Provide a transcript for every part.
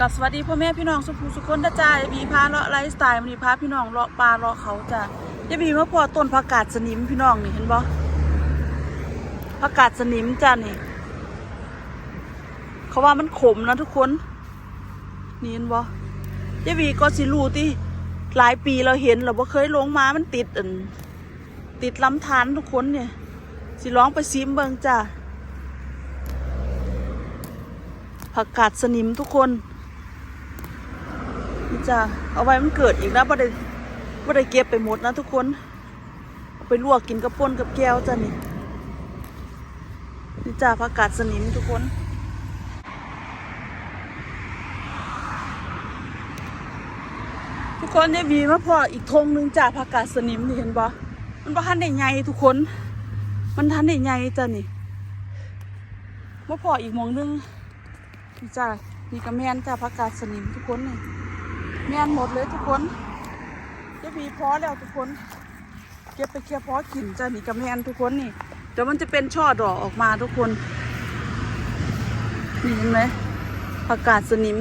กับสวัสดีพ่อแม่พี่น้องสุภูสุคนนจ้าอย่าบีพาเลาะไลฟ์สไตล์มันนีพาพี่น้องเลาะปลาเลาะเขาจ้าอย่าบีมาพอต้นผักกาดสนิมพี่น้องนี่เห็นบ่ผักกาดสนิมจ้านี่ เขาว่ามันขมนะทุกคนนี่เห็นบ่อย่าบีก็สิรู้ที่หลายปีเราเห็นเราบ่เคยลงมามันติดอันติดลำธารทุกคนเนี่ย สิร้องไปซิมเบิงจ้าผักกาดสนิมทุกคน นี่จ้าเอาไว้มันเกิดอีกนะบ่ได้บ่ได้เก็บไปหมดนะทุกคนเอาไปลวกกินกับป่นกับแก้วจ้านี่นี่จ้าผักกาดสนิมทุกคนทุกคนเนี่ยวีมาพออีกธงหนึงจ้าผักกาดสนิมนี่เห็นบ่มันบ่ทันได้ใหญ่ทุกคน มันทันได้ใหญ่จ้านี่มาพออีกมองหนึงนี่จ้านี่ก็แมนจ้าผักกาดสนิมทุกคนนี่ แม่นหมดเลยทุกคนจะมีพอแล้วทุกคน เก็บไปเคลียร์พอกินจ้ะนี่กับแม่นทุกคนนี่เดี๋ยวมันจะเป็นช่อดอกออกมาทุกคนนี่เห็นไหมผักกาดสนิม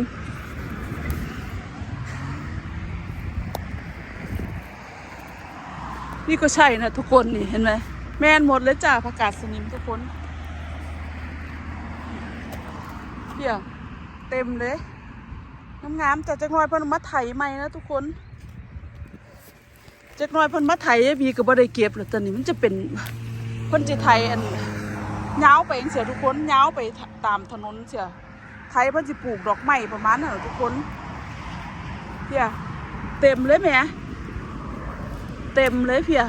นี่ก็ใช่นะทุกคนนี่เห็นไหมแม่นหมดเลยจ้าผักกาดสนิมทุกคนเดี๋ยวเต็มเลย งามๆแต่จักน้อยเพิ่นเอามาไถใหม่นะทุกคนจักน้อยเพิ่นมาไถพี่ก็บ่ได้เก็บหรอกตอนนี้มันจะเป็นเพิ่นจะไถอันยาวไปเสียทุกคนยาวไปตามถนนเสียไถเพิ่นสิปลูกดอกไม้ประมาณนั้นแหละทุกคนเพียเต็มเลยแหมเต็มเลยเพีย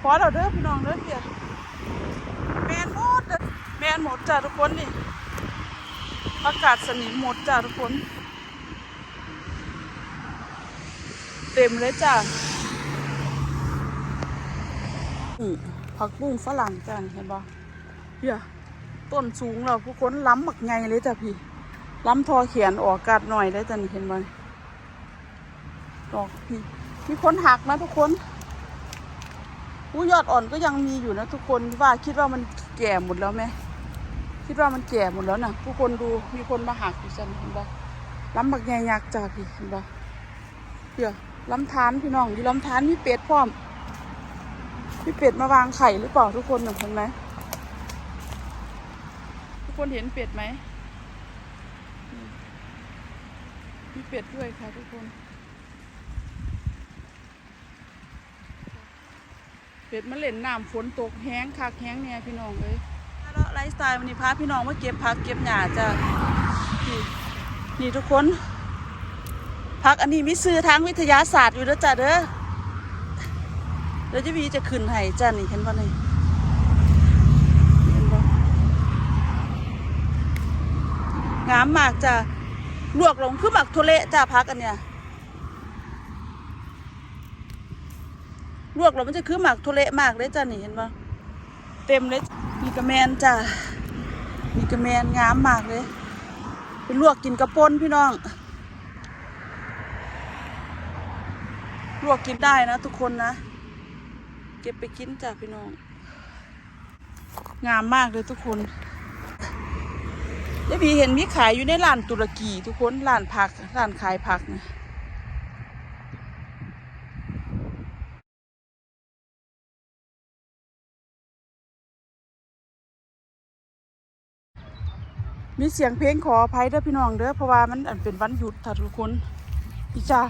พอเราเด้อพี่น้องเด้อเพียแมนหมดเด้อแมนหมดจ้ะทุกคนนี่อากาศสนิมหมดจ้ะทุกคน เต็มเลยจ้ะอืมผักบุ้งฝรั่งจ้ะเห็นปะเฮียต้นสูงเราผู้คนล้ำหมักไงเลยจ้ะพี่ ล้ำทอเขียนออกอากาดหน่อยเลยจ้ะนี่เห็นไหมดอกพี่ มีคนหักนะทุกคนอู้ยอดอ่อนก็ยังมีอยู่นะทุกคนว่าคิดว่ามันแก่หมดแล้วไหมคิดว่ามันแก่หมดแล้วนะทุกคนดูมีคนมาหักอยู่จ้ะนี่เห็นปะล้ำหมักไงยักษ์จ้ะพี่เห็นปะเดี๋ยว ลำธารพี่น้องอยู่ลำธารมีเป็ดพร้อมมีเป็ดมาวางไข่หรือเปล่าทุกคนเห็นไหมทุกคนเห็นเป็ดไหมนี่มีเป็ดด้วยค่ะทุกคน เป็ดมาเล่นน้ำฝนตกแห้งคักแห้งเนี่ยพี่น้องเลยแล้วไลฟ์สไตล์วันนี้พาพี่น้องมาเก็บผักเก็บหญ้าจ้ะนี่ทุกคน พักอันนี้มีซื้อทางวิทยาศาสตร์อยู่แล้วจ้ะเด้อเดี๋ยวจะวีจะขึ้นให้จ้ะนี่เห็นป่ะนี่งามมากจ้ะลวกลงคือหมักทุเละจ้ะพักอันเนี้ยลวกลงมันจะคือหมักทุเละมากเลยจ้ะนี่เห็นป่ะเต็มเลยมีกระแมนจ้ะมีกระแมนงามมากเลยไปลวกกินกระปนพี่น้อง ลวกกินได้นะทุกคนนะ เก็บไปกินจ้ะพี่น้อง งามมากเลยทุกคนยายบีเห็นมีขายอยู่ในร้านตุรกีทุกคนร้านผักร้านขายผักนะมีเสียงเพลงขออภัยเด้อพี่น้องเด้อเพราะว่ามันอันเป็นวันหยุดค่ะทุกคนอีจ้า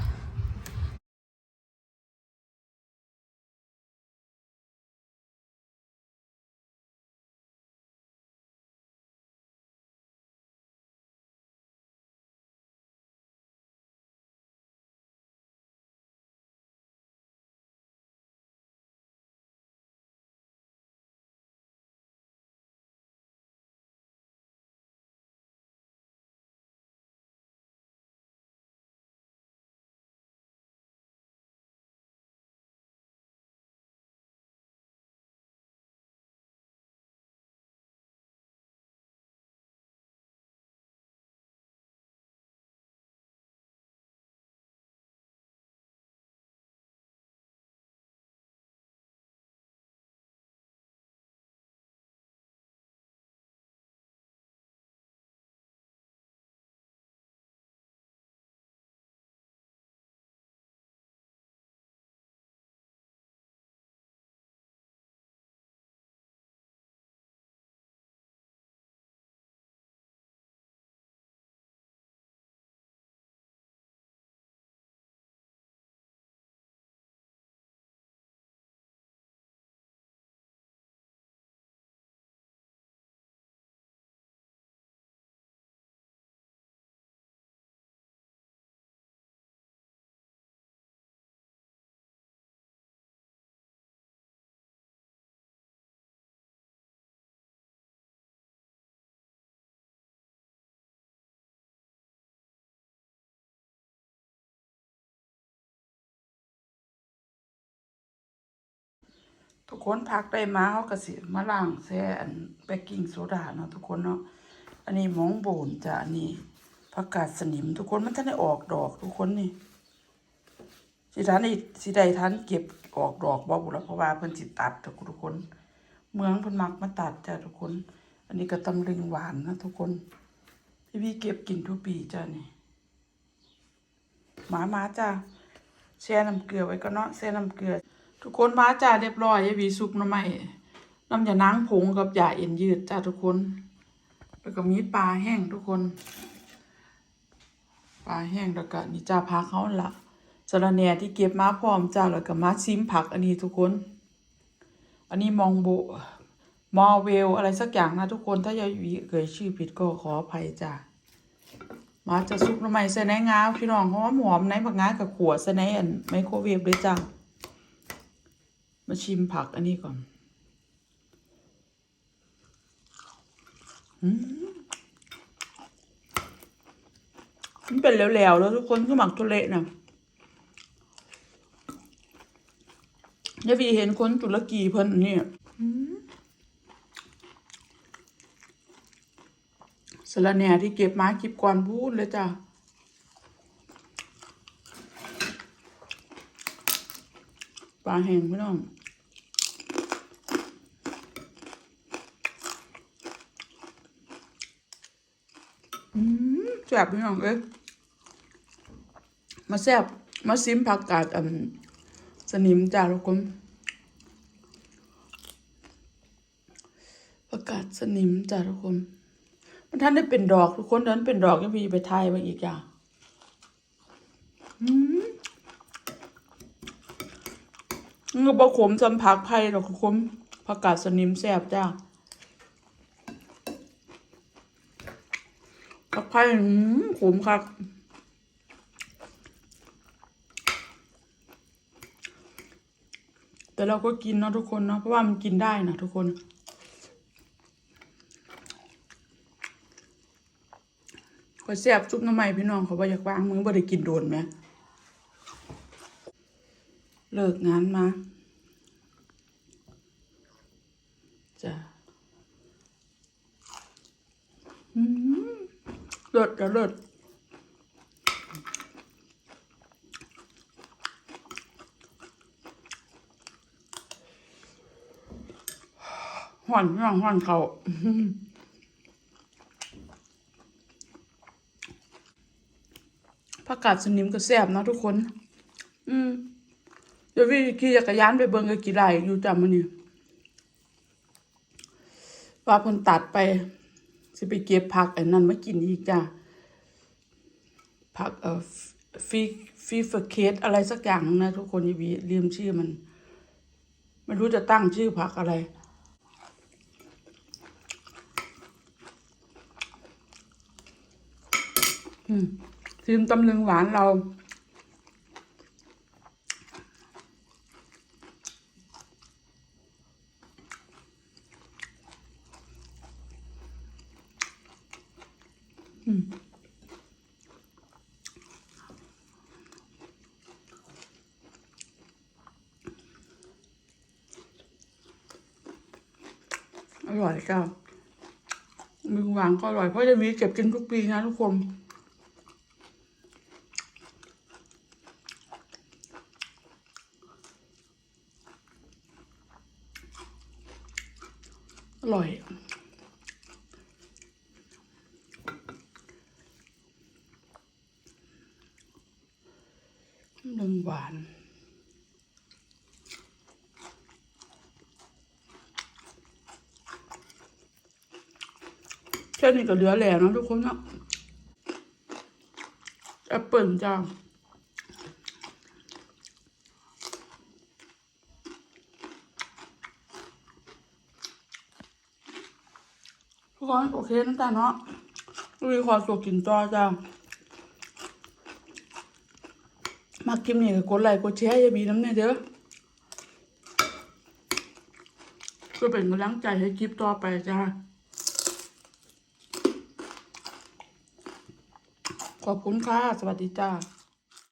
ทุกคนพักได้มาเขาก็สิมาล้างแซ่อันเบกกิ้งโซดาเนาะทุกคนเนาะอันนี้มองโบนจ้ะอันนี้ผักกาดสนิม ทุกคนมันท่านได้ออกดอกทุกคนนี่สิทันอีสิได้ทันเก็บออกดอกบ่บุละเพราะว่าเพิ่นสิตัดทุกคน เมืองเพิ่นมักมาตัดจ้ะทุกคน อันนี้ก็ตำลึงหวานนะทุกคนพี่พี่เก็บกินทุกปีจ้ะนี่หมามาจ้ะแช่น้ำเกลือไว้ก็เนาะแช่น้ำเกลือ ทุกคนมาจ้าเรียบร้อยยายวีสุกน้ำไม้น้ำยานางผงกับยาเอ็นยืดจ้าทุกคน แล้วก็มีปลาแห้งทุกคน ปลาแห้งแล้วก็นี่จ้าพักเขาละสะระแหน่ที่เก็บมาพร้อมจ้าแล้วก็มาซิมผักอันนี้ทุกคน อันนี้มองโบมอเวลอะไรสักอย่างนะทุกคนถ้ายายวีเอ่ยชื่อผิดก็ขออภัยจ้ามาจะซุปน้ำไม้ใส่ในงาพี่น้องหอมหอมในผักงากับขัวใส่ในอันไมโครเวฟเลยจ้า มาชิมผักอันนี้ก่อนอืมมันเป็นแล้วๆแล้วทุกคนก็หมักตัวเละนะยายวีเห็นคนตุรกีเพิ่นอันนี่สะระแหน่ที่เก็บมาเก็บก่อนพูดเลยจ้ะ ปลาแห้งพี่น้องแซ่บพี่น้องเอ้ยมาแซ่บมาซิมผักกาดอันสนิมจ้าทุกคนผักกาดสนิมจ้าทุกคนมันท่านได้เป็นดอกทุกคนนั้นเป็นดอกยังมีไปไทยบางอีกอย่าง อืมมันก็บขมจำผักไผ่หรอกทุกคนผักกาดสนิมแซบจ้าผักไผ่ขมครับแต่เราก็กินเนาะทุกคนเนาะเพราะว่ามันกินได้นะทุกคนก็แซ่บซุปน้ำใหม่พี่น้องเขาว่าอยากวางมึงบ่ได้กินโดนไหม เลิกงานมาจ้ะอืมเลิศจะเลิศห่อนห่อนห่อนเขาอื้อหือผักกาดสนิมก็แซ่บเนาะทุกคน อืม เดี๋ยวพี่ขี่จักรยานไปเบิ่งก็กี่ไร่อยู่จำมันนี่ว่าเพิ่นตัดไป สิไปเก็บผักไอ้นั่นมากินอีกจ้ะผักเอ่อฟีฟีเฟอร์เคสอะไรสักอย่างนะทุกคนอย่าวีลืมชื่อมันไม่รู้จะตั้งชื่อผักอะไร อืมทีมตำลึงหวานเรา อร่อยจ้ามึงหวานก็อร่อยเพราะจะมีเก็บกินทุกปีนะทุกคนอร่อย หนึ่งหวาน แค่นี้ก็เหลือแหล่นะทุกคนเนาะแอปเปิลจ้าทุกคนโอเคนะจ๊ะเนาะมีความสุขกินต่อจ้ามาคลิปนี้ก็กดไลค์กดแชร์อย่าบีน้ำเนี่ยเด้อเพื่อเป็นกำลังใจให้คลิปต่อไปจ้า ขอบคุณค่ะ สวัสดีจ้า